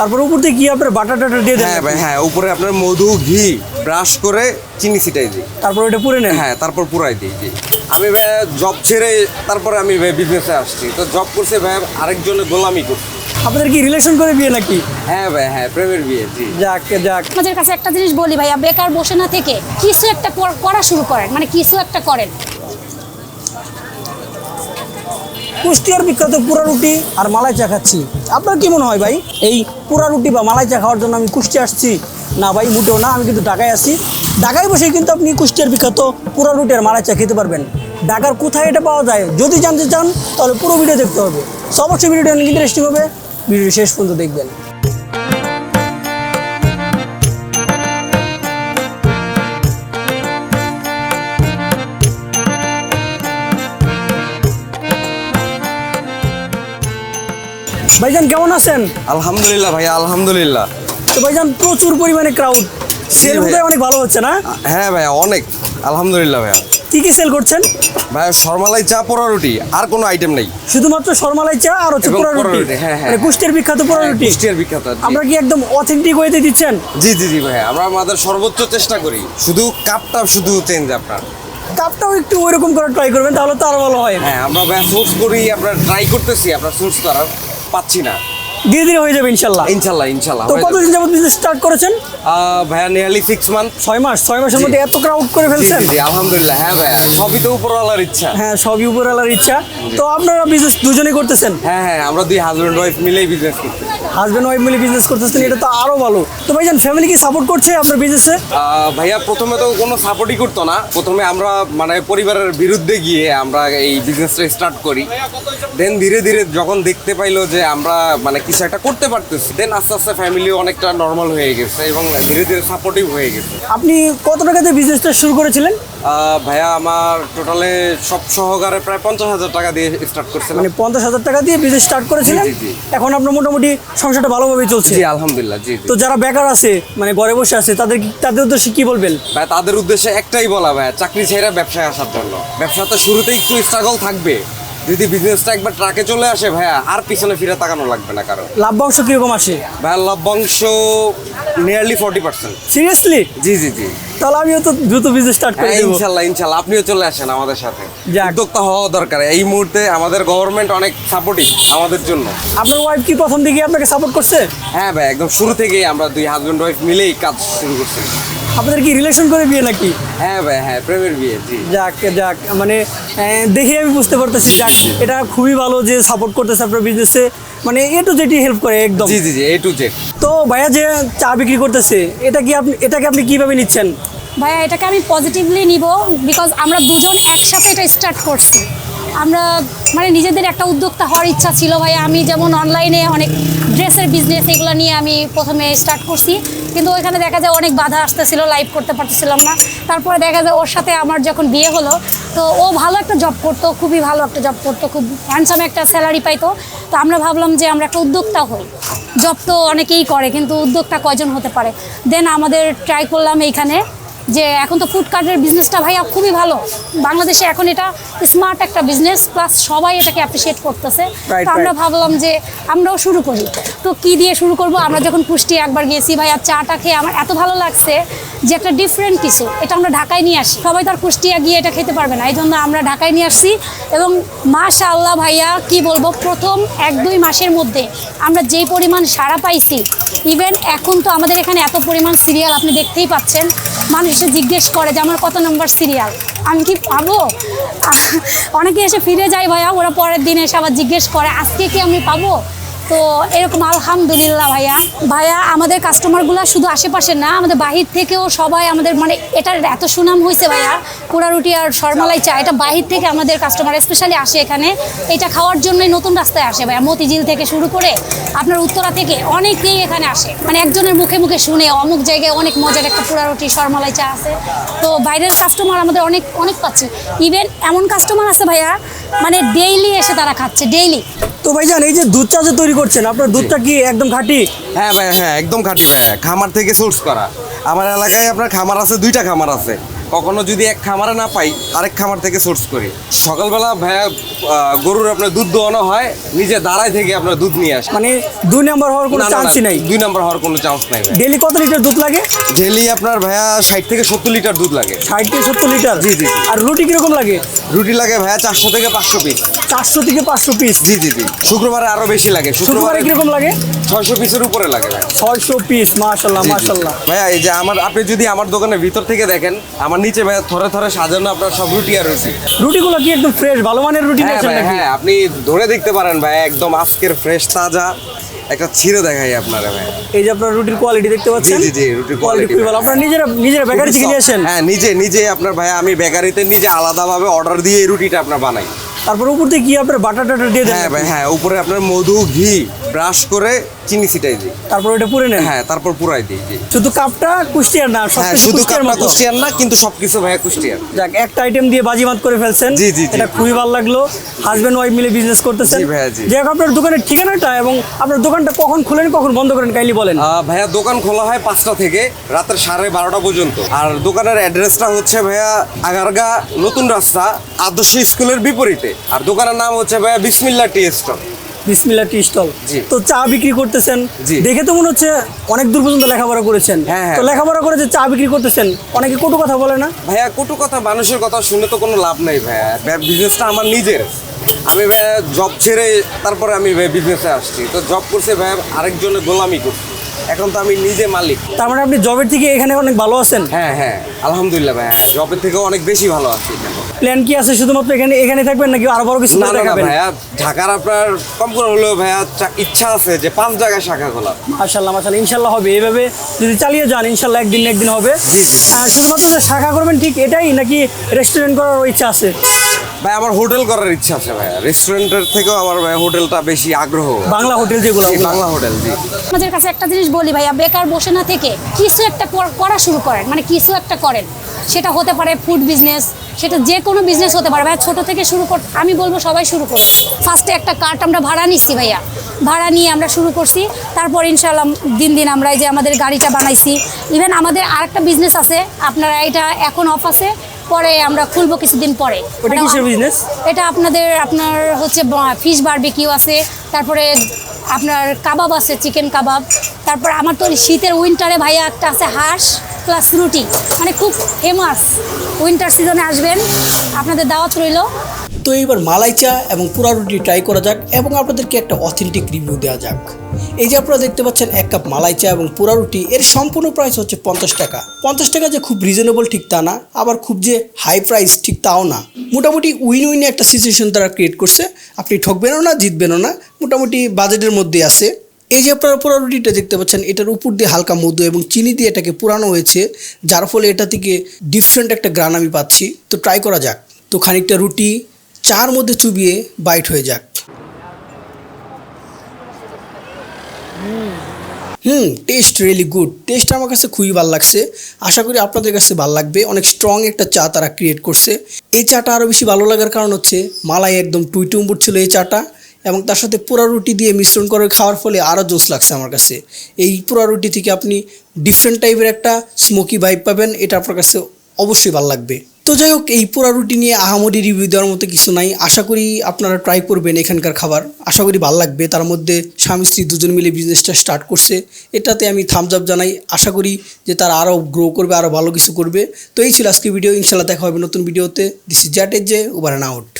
তারপর উপর দিয়ে কি আপনার বাটার টাটার দিয়ে দেন হ্যাঁ ভাই হ্যাঁ উপরে আপনার মধু ঘি ব্রাশ করে চিনি ছিটাই দিই। তারপর ওটা পুরে নেন? হ্যাঁ তারপর পুরাই দিই জি। আমি ভাই জব ছেড়ে তারপরে আমি ভাই বিজনেসে আসছি। তো জব করছে ভাই আরেকজনের গোলামি করছি। আপনাদের কি রিলেশন করে বিয়ে নাকি? হ্যাঁ ভাই হ্যাঁ প্রেমের বিয়ে জি। যাক যাক। আপনাদের কাছে একটা জিনিস বলি ভাইয়া বেকার বসে না থেকে কিছু একটা করা শুরু করেন। মানে কিছু একটা করেন। কুষ্টিয়ার বিখ্যাত পুরা রুটি আর মালাই চা খাচ্ছি। আপনার কি মনে হয় ভাই? এই পুরা রুটি বা মালাই চা খাওয়ার জন্য আমি কুষ্টিয়া আসছি? না ভাই, মোটেও না, আমি কিন্তু ঢাকায় আসি ঢাকায় বসে কিন্তু আপনি কুষ্টিয়ার বিখ্যাত পুরা রুটি আর মালাই চা খেতে পারবেন। ঢাকার কোথায় এটা পাওয়া যায়? যদি জানতে চান, তাহলে পুরো ভিডিও দেখতে হবে। অবশ্যই ভিডিওটা অনেক ইন্টারেস্টিং হবে। ভিডিও শেষ পর্যন্ত দেখবেন। ভাইজান কেমন আছেন? আলহামদুলিল্লাহ ভাই আলহামদুলিল্লাহ। তো ভাইজান প্রচুর পরিমাণে ক্রাউড সেল। বোধহয় অনেক ভালো হচ্ছে না? হ্যাঁ ভাইয়া অনেক। আলহামদুলিল্লাহ ভাইয়া। কি কি সেল করছেন? ভাইয়া শর্মালাই চা পোড়া রুটি আর কোনো আইটেম নেই। শুধুমাত্র শর্মালাই চা আর হচ্ছে পোড়া রুটি। হ্যাঁ, হ্যাঁ, মানে কুষ্টিয়ার বিখ্যাত পোড়া হ্যাঁ, রুটি। কুষ্টিয়ার বিখ্যাত। আমরা কি একদম অথেন্টিক ওয়েতে দিচ্ছেন? জি জি জি ভাইয়া আমরা আমাদের সর্বোচ্চ চেষ্টা করি। শুধু কাপটা শুধু চেঞ্জ আপনার। কাপটাও একটু ওইরকম করে ট্রাই করবেন তাহলে তো আরও ভালো হয়। হ্যাঁ আমরা ভাইয়া সোর্স করি আপনার ট্রাই করতেছি আপনার সোর্স করার। পাচ্ছি না। ধীরে ধীরে হয়ে যাবে ইনশাল্লাহ। ইনশাল্লাহ ইনশাল্লাহ। তো কতদিন যাবত বিজনেস স্টার্ট করেছেন? ভাইয়া নিয়ারলি সিক্স মান্থ ছয় মাস ছয় মাসের মধ্যে এত ক্রাউড করে ফেলছেন? জি আলহামদুলিল্লাহ। হ্যাঁ ভাইয়া সবই তো উপরওয়ালার ইচ্ছা। হ্যাঁ সবই উপরওয়ালার ইচ্ছা। তো আপনারা বিজনেস দুজনেই করতেছেন? হ্যাঁ হ্যাঁ আমরা দুই হাজব্যান্ড ওয়াইফ মিলেই বিজনেস করছি হাজব্যান্ড ওয়াইফ মিলে বিজনেস করতেছেন এটা তো আরও ভালো। তো ভাইজান ফ্যামিলি কি সাপোর্ট করছে আপনার বিজনেসে ভাইয়া প্রথমে তো কোনো সাপোর্টই করতো না। প্রথমে আমরা মানে পরিবারের বিরুদ্ধে গিয়ে আমরা এই বিজনেসটা স্টার্ট করি। দেন ধীরে ধীরে যখন দেখতে পাইলো যে আমরা মানে কিছু একটা করতে পারতেছি দেন আস্তে আস্তে ফ্যামিলি অনেকটা নর্মাল হয়ে গেছে এবং ধীরে ধীরে সাপোর্টিভ হয়ে গেছে। আপনি কত টাকাতে বিজনেসটা শুরু করেছিলেন? ভাইয়া আমার টোটালে সব সহকারে প্রায় পঞ্চাশ হাজার টাকা দিয়ে স্টার্ট করছিলাম। মানে পঞ্চাশ হাজার টাকা দিয়ে বিজনেস স্টার্ট করেছিলেন। এখন আপনার মোটামুটি সংসারটা ভালোভাবে চলছে। জি আলহামদুলিল্লাহ জি জি। তো যারা বেকার আছে মানে ঘরে বসে আছে তাদের তাদের উদ্দেশ্যে কি বলবেন? ভাই তাদের উদ্দেশ্যে একটাই বলা ভাই চাকরি ছেড়ে ব্যবসায় আসার জন্য। ব্যবসাতে শুরুতে একটু স্ট্রাগল থাকবে। যদি বিজনেসটা একবার ট্রাকে চলে আসে ভাইয়া আর পিছনে ফিরে তাকানো লাগবে না কারণ লাভ্যাংশ কীরকম আসে? ভাইয়া লভ্যাংশ নিয়ারলি ফোর্টি পার্সেন্ট সিরিয়াসলি জি জি জি। তাহলে আমিও তো দ্রুত বিজনেস স্টার্ট করে দেবো। ইনশাল্লাহ ইনশাল্লাহ। আপনিও চলে আসেন আমাদের সাথে। উদ্যোক্তা হওয়া দরকার। এই মুহূর্তে আমাদের গভর্নমেন্ট অনেক সাপোর্টিভ আমাদের জন্য। আপনার ওয়াইফ কি প্রথম দিকে আপনাকে সাপোর্ট করছে? হ্যাঁ ভাই একদম শুরু থেকেই আমরা দুই হাজব্যান্ড ওয়াইফ মিলেই কাজ শুরু করছি। আপনাদের কি রিলেশন করে বিয়ে নাকি? হ্যাঁ ভাই হ্যাঁ প্রেমের বিয়ে জি। যাক যাক। মানে দেখে আমি বুঝতে পারতেছি যাক এটা খুবই ভালো যে সাপোর্ট করতেছে আপনার বিজনেসে মানে এ টু যেটি হেল্প করে একদম। জি জি জি এ টু জেড ভাইয়া যে চা বিক্রি করতেছে, এটা কি আপনি এটাকে আপনি কীভাবে নিচ্ছেন? ভাইয়া, এটাকে আমি পজিটিভলি নিব বিকজ আমরা দুজন একসাথে এটা স্টার্ট করছি। আমরা মানে নিজেদের একটা উদ্যোক্তা হওয়ার ইচ্ছা ছিল ভাইয়া। আমি যেমন অনলাইনে অনেক ড্রেসের বিজনেস এগুলো নিয়ে আমি প্রথমে স্টার্ট করছি। কিন্তু ওইখানে দেখা যায় অনেক বাধা আসতেছিল লাইভ করতে পারতেছিলাম না। তারপরে দেখা যায় ওর সাথে আমার যখন বিয়ে হলো, তো ও ভালো একটা জব করতো, খুবই ভালো একটা জব করতো, খুব হ্যান্ডসাম একটা স্যালারি পাইতো। তো আমরা ভাবলাম যে আমরা একটা উদ্যোক্তা হই। জব তো অনেকেই করে, কিন্তু উদ্যোক্তা কয়জন হতে পারে? দেন আমাদের ট্রাই করলাম এইখানে যে এখন তো ফুডকার্টের বিজনেসটা ভাইয়া খুবই ভালো। বাংলাদেশে এখন এটা স্মার্ট একটা বিজনেস প্লাস সবাই এটাকে অ্যাপ্রিসিয়েট করতেছে। তো আমরা ভাবলাম যে আমরাও শুরু করি। তো কি দিয়ে শুরু করব? আমরা যখন কুষ্টি একবার গিয়েছি ভাইয়া চাটা খেয়ে আমার এত ভালো লাগছে যে একটা ডিফারেন্ট কিছু। এটা আমরা ঢাকায় নিয়ে আসি। সবাই তার কুষ্টিয়া গিয়ে এটা খেতে পারবে না। এই জন্য আমরা ঢাকায় নিয়ে আসছি এবং মাশা আল্লাহ ভাইয়া কি বলব? প্রথম এক দুই মাসের মধ্যে আমরা যেই পরিমাণ সাড়া পাইছি ইভেন এখন তো আমাদের এখানে এত পরিমাণ সিরিয়াল আপনি দেখতেই পাচ্ছেন। মানুষ জিজ্ঞেস করে যে, আমার কত নম্বর সিরিয়াল আমি কি পাবো? অনেকে এসে ফিরে যায় ভাইয়া, ওরা পরের দিন এসে আবার জিজ্ঞেস করে, আজকে কি আমি পাবো? তো এরকম আলহামদুলিল্লাহ ভাইয়া। ভাইয়া, আমাদের কাস্টমারগুলো শুধু আশেপাশে না, আমাদের বাহির থেকেও সবাই আমাদের মানে এটার এত সুনাম হয়েছে ভাইয়া পোড়া রুটি আর শর্মালাই চা, এটা বাহির থেকে আমাদের কাস্টমার স্পেশালি আসে এখানে। এটা খাওয়ার জন্যই নতুন রাস্তায় আসে ভাইয়া, মতিঝিল থেকে শুরু করে আপনার উত্তরা থেকে অনেকেই এখানে আসে। মানে একজনের মুখে মুখে শুনে অমুক জায়গায় অনেক মজার একটা পোড়া রুটি শর্মালাই চা আছে। তো বাইরের কাস্টমার আমাদের অনেক অনেক পাচ্ছে। ইভেন এমন কাস্টমার আছে ভাইয়া মানে ডেইলি এসে তারা খাচ্ছে ডেইলি তো ভাই জান এই যে দুধ চা যে তৈরি করছেন আপনার দুধটা কি একদম খাঁটি? হ্যাঁ ভাই হ্যাঁ একদম খাঁটি ভাই। খামার থেকে সোর্স করা। আমার এলাকায় আপনার খামার আছে দুইটা খামার আছে। কখনো যদি এক খামারে না পাই আরেক খামার থেকে সোর্স করি। সকালবেলা ভাইয়া গরুর আপনার দুধ দোয়ানো হয় নিজে দাঁড়ায় থেকে আপনার দুধ নিয়ে আসে। মানে দুই নাম্বার হওয়ার কোনো চান্সই নাই? দুই নাম্বার হওয়ার কোনো চান্স নাই ডেলি কত লিটার দুধ লাগে? ডেলি আপনার ভাইয়া ষাট থেকে সত্তর লিটার দুধ লাগে। ষাট থেকে সত্তর লিটার? জি, জি। আর রুটি কীরকম লাগে? রুটি লাগে ভাইয়া চারশো থেকে পাঁচশো পিস চারশো থেকে পাঁচশো পিস জি জি জি। শুক্রবারে আরও বেশি লাগে। শুক্রবারে কীরকম লাগে? ছয়শো পিসের উপরে লাগে ভাই ছয়শো পিস মাশাল্লাহ। মাশাল্লাহ ভাইয়া এই যে আমার আপনি যদি আমার দোকানের ভিতর থেকে দেখেন আমার নিচে ভাইয়া থরে থরে সাজানো আপনার সব রুটি আর রুটি। রুটিগুলো কি একদম ফ্রেশ ভালো মানের রুটি হ্যাঁ ভাই নাকি? হ্যাঁ আপনি ধরে দেখতে পারেন ভাই একদম আজকের ফ্রেশ তাজা একটা ছিঁড়ে দেখাই আপনারা ভাই। এই যে আপনার রুটির কোয়ালিটি দেখতে পাচ্ছেন? জি, জি, রুটির কোয়ালিটি quality খুবই ভালো। আপনারা নিজেরা নিজেরা বেকারি থেকে নিয়ে আসেন হ্যাঁ নিজে নিজে আপনার ভাই আমি বেকারিতে নিজে আলাদাভাবে অর্ডার দিয়ে এই রুটিটা আপনার বানাই। তারপর উপর দিয়ে কি আপনার বাটার টাটার দিয়ে দেন হ্যাঁ ভাই হ্যাঁ উপরে আপনার মধু ঘি ব্রাশ করে চিনি ছিটাই দিই। তারপর ওটা পুরে নেন? হ্যাঁ তারপর পুরাই দিই শুধু কাপটা কুষ্টিয়ার না সব হ্যাঁ কিছু শুধু কাপটা মতো? কুষ্টিয়ার না কিন্তু সবকিছু ভাইয়া কুষ্টিয়ার। যাক একটা আইটেম দিয়ে বাজি বাজিমাত করে ফেলছেন। জি, জি। এটা খুবই ভালো লাগল। হাজবেন্ড ওয়াইফ মিলে বিজনেস করতেছেন। জি ভাইয়া, জি। যাক আপনার দোকানের ঠিকানাটা এবং আপনার দোকানটা কখন খুলেন কখন বন্ধ করেন কাইলি বলেন। ভাইয়া দোকান খোলা হয় পাঁচটা থেকে রাতের সাড়ে বারোটা পর্যন্ত। আর দোকানের অ্যাড্রেসটা হচ্ছে ভাইয়া আগারগা নতুন রাস্তা আদর্শ স্কুলের বিপরীতে। আর দোকানের নাম হচ্ছে ভাইয়া বিসমিল্লা টি স্টল। বিসমিল্লা টি স্টল। তো চা বিক্রি করতেছেন। দেখে তো মনে হচ্ছে অনেক দূর পর্যন্ত লেখাপড়া করেছেন। হ্যাঁ, হ্যাঁ। তো লেখাপড়া করে যে চা বিক্রি করতেছেন অনেকে কটু কথা বলে না? ভাইয়া কটু কথা মানুষের কথা শুনে তো কোনো লাভ নেই ভাইয়া। বিজনেসটা আমার নিজের। আমি ভাইয়া জব ছেড়ে তারপরে আমি বিজনেসে আসছি। তো জব করছে ভাইয়া আরেকজনের গোলামি করছি। এখন তো আমি নিজে মালিক। তার মানে আপনি জবের থেকে এখানে অনেক ভালো আছেন? হ্যাঁ হ্যাঁ আলহামদুলিল্লাহ ভাইয়া জবের থেকেও অনেক বেশি ভালো আছি। প্ল্যান কি আছে? শুধুমাত্র এখানে এখানে থাকবেন নাকি আরও বড় কিছু না দেখাবেন ভাইয়া ঢাকার আপনার কম করে হলেও ভাইয়া ইচ্ছা আছে যে পাঁচ জায়গায় শাখা খোলা মাশাল্লাহ মাশাল্লাহ ইনশাল্লাহ হবে। এইভাবে যদি চালিয়ে যান ইনশাল্লাহ একদিন একদিন হবে। জি, জি। শুধুমাত্র যে শাখা করবেন ঠিক এটাই নাকি রেস্টুরেন্ট করার ইচ্ছা আছে? ভাই আমার হোটেল করার ইচ্ছা আছে ভাইয়া। রেস্টুরেন্টের থেকেও আমার ভাই হোটেলটা বেশি আগ্রহ। বাংলা হোটেল যেগুলো বাংলা হোটেল জি। আমাদের কাছে একটা জিনিস বলি ভাইয়া বেকার বসে না থেকে কিছু একটা করা শুরু করেন। মানে কিছু একটা করেন। সেটা হতে পারে ফুড বিজনেস সেটা যে কোনো বিজনেস হতে পারে। ভাইয়া ছোটো থেকে শুরু কর আমি বলব সবাই শুরু করুন। ফার্স্টে একটা কার্ট আমরা ভাড়া নিচ্ছি ভাইয়া। ভাড়া নিয়ে আমরা শুরু করছি। তারপর ইনশাল্লাহ দিন দিন আমরা এই যে আমাদের গাড়িটা বানাইছি। ইভেন আমাদের আরেকটা বিজনেস আছে। আপনারা এটা এখন অফ আছে। পরে আমরা খুলবো কিছুদিন পরে। ওটা মানে কিসের বিজনেস এটা আপনাদের আপনার হচ্ছে ফিশ বারবিকিউ আছে তারপরে আপনার কাবাব আছে চিকেন কাবাব। তারপর আমার তো শীতের উইন্টারে ভাইয়া একটা আছে হাঁস প্লাস রুটি। মানে খুব ফেমাস উইন্টার সিজনে আসবেন। আপনাদের দাওয়াত রইল। তো এইবার মালাই চা এবং পুরা রুটি ট্রাই করা যাক এবং আপনাদেরকে একটা অথেন্টিক রিভিউ দেওয়া যাক। এই যে আপনারা দেখতে পাচ্ছেন এক কাপ মালাই চা এবং পুরা রুটি, এর সম্পূর্ণ প্রাইস হচ্ছে পঞ্চাশ টাকা। পঞ্চাশ টাকা যে খুব রিজনেবল ঠিক তা না, আবার খুব যে হাই প্রাইস ঠিক তাও না। মোটামুটি উইন উইনে একটা সিচুয়েশন তারা ক্রিয়েট করছে। আপনি ঠকবেনও না, জিতবেনও না, মোটামুটি বাজেটের মধ্যে আছে। এই যে আপনারা পুরা রুটিটা দেখতে পাচ্ছেন, এটার উপর দিয়ে হালকা মধু এবং চিনি দিয়ে এটাকে পুরানো হয়েছে, যার ফলে এটা থেকে ডিফারেন্ট একটা গ্রান আমি পাচ্ছি। তো ট্রাই করা যাক। তো খানিকটা রুটি চার মধ্যে চুবিয়ে বাইট হয়ে যাক। হুম, টেস্ট রিয়েলি গুড টেস্ট আমার কাছে খুবই ভালো লাগছে। আশা করি আপনাদের কাছে ভালো লাগবে। অনেক স্ট্রং একটা চা তারা ক্রিয়েট করছে। এই চাটা আরও বেশি ভালো লাগার কারণ হচ্ছে, মালাই একদম টুইটুম্বুর ছিল এই চাটা এবং তার সাথে পোড়া রুটি দিয়ে মিশ্রণ করে খাওয়ার ফলে আরও জোস লাগছে আমার কাছে। এই পোড়া রুটি থেকে আপনি ডিফারেন্ট টাইপের একটা স্মোকি ভাইব পাবেন, এটা আপনার কাছে অবশ্যই ভালো লাগবে। তো যাই হোক, এই পুরা রুটি নিয়ে আহামরি রিভিউ দেওয়ার মতো কিছু নাই। আশা করি আপনারা ট্রাই করবেন এখানকার খাবার। আশা করি ভালো লাগবে। তার মধ্যে স্বামী স্ত্রী দুজন মিলে বিজনেসটা স্টার্ট করছে। এটাতে আমি থামস আপ জানাই। আশা করি যে তারা আরও গ্রো করবে আরও ভালো কিছু করবে। তো এই ছিল আজকে ভিডিও ইনশাল্লাহ দেখা হবে নতুন ভিডিওতে দিস ইজ জ্যাটের জে ওভার অ্যান্ড আউট